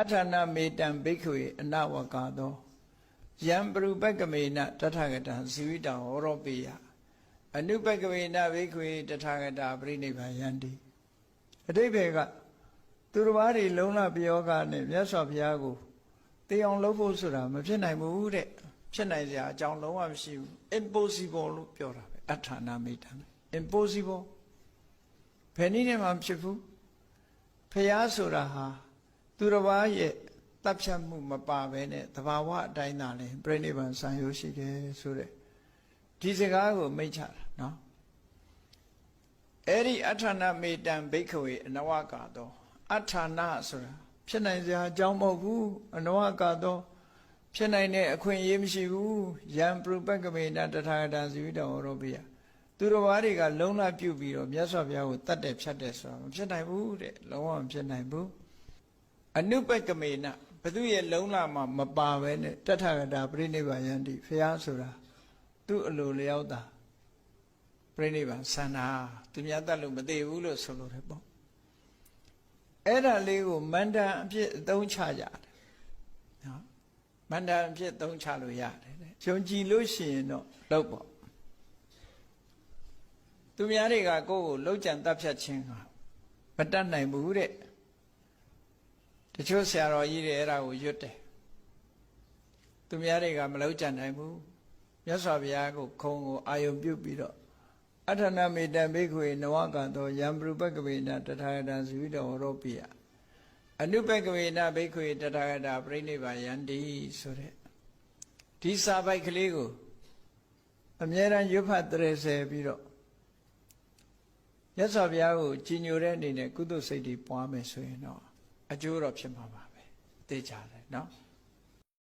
အထာဏမေတံဘိက္ခွေအနဝကာသောယံပရုပက္ကမေနတထဂတံဇီဝိတံဟောရောပိယအနုပက္ကမေနဘိက္ခွေတထဂတာပြိနိဗ္ဗာယန္တိအတိဘယ်ကသူတစ်ပါးတွေလုံးလပြောကနဲ့မြတ်စွာဘုရားကိုတေအောင်လုပ်ဖို့ဆိုတာမဖြစ်နိုင်ဘူးတဲ့ဖြစ်နိုင်စရာအကြောင်းလုံးဝမရှိဘူး impossible လို့ပြောတာပဲအထာဏမေတံ impossible ဘယ်နည်းနဲ့မှမဖြစ်ဘူးဖះဆိုတာဟာ သူတစ်ပါးရဲ့တပ်ဖြတ်မှုမပါဘဲနဲ့သဘာဝအတိုင်းသာလဲပြိဋိဘံဆံရိုးရှိတယ်ဆိုတဲ့ဒီစကားကိုမိတ်ချတာနော်အဲ့ဒီအထာဏမေတံဘိက္ခဝေအနဝကတော့အထာဏဆိုတာဖြစ်နိုင်စရာအကြောင်းမဟုတ်ဘူးအနဝကတော့ဖြစ်နိုင်တဲ့အခွင့်အရေးမရှိဘူးယံပရုပက္ကမေနတထာဂတဇီဝိတံဟောရောပိယသူတော်ဘာတွေကလုံလပြုတ်ပြီးတော့မြတ်စွာဘုရားကိုတတ်တယ်ဖြတ်တယ်ဆိုတာမဖြစ်နိုင်ဘူးတဲ့လုံးဝမဖြစ်နိုင်ဘူး အနုပက္ကမေနဘသူရဲ့လုံလမှာမပါပဲနဲ့တထဂတာပြိနိဗ္ဗာယန္တိဖះဆိုတာသူ့အလိုလျောက်တာပြိနိဗ္ဗာန်ဆန္ဒသူများတတ်လို့မသေးဘူးလို့ဆိုလိုတယ်ပေါ့အဲ့ဒါလေးကိုမန္တန်အဖြစ်အသုံးချကြတယ်နော်မန္တန်အဖြစ်သုံးချလို့ရတယ်တဲ့ယုံကြည်လို့ရှိရင်တော့လောက်ပေါ့သူများတွေကကိုယ့်ကိုလှုပ်ကြံတပ်ဖြတ်ခြင်းကမတတ်နိုင်ဘူးတဲ့ တချို့ဆရာတော်ကြီးတွေအဲ့ဒါကိုရွတ်တယ်သူများတွေကမလှုပ်ကြံနိုင်ဘူးမြတ်စွာဘုရားကိုခုံကိုအာယုံပြုတ်ပြီးတော့အထနာမေတံဘိက္ခွေနဝကသောယံပရုပက္ကဝေနတထာဂတံဇီဝိတောဟောပိယအနုပက္ကဝေနဘိက္ခွေတထာဂတာပြိဋိဘယန္တိဆိုတဲ့ဒီစာပိုက်ကလေးကိုအမြဲတမ်းရွတ်ဖတ်တရဆယ်ပြီးတော့ရသော်ဘုရားကိုကြီးညိုတဲ့အနေနဲ့ကုသိုလ်စိတ်တွေပွားမယ်ဆိုရင်တော့ အကျိုးတော့ဖြစ်မှာပါပဲသိကြတယ်နော်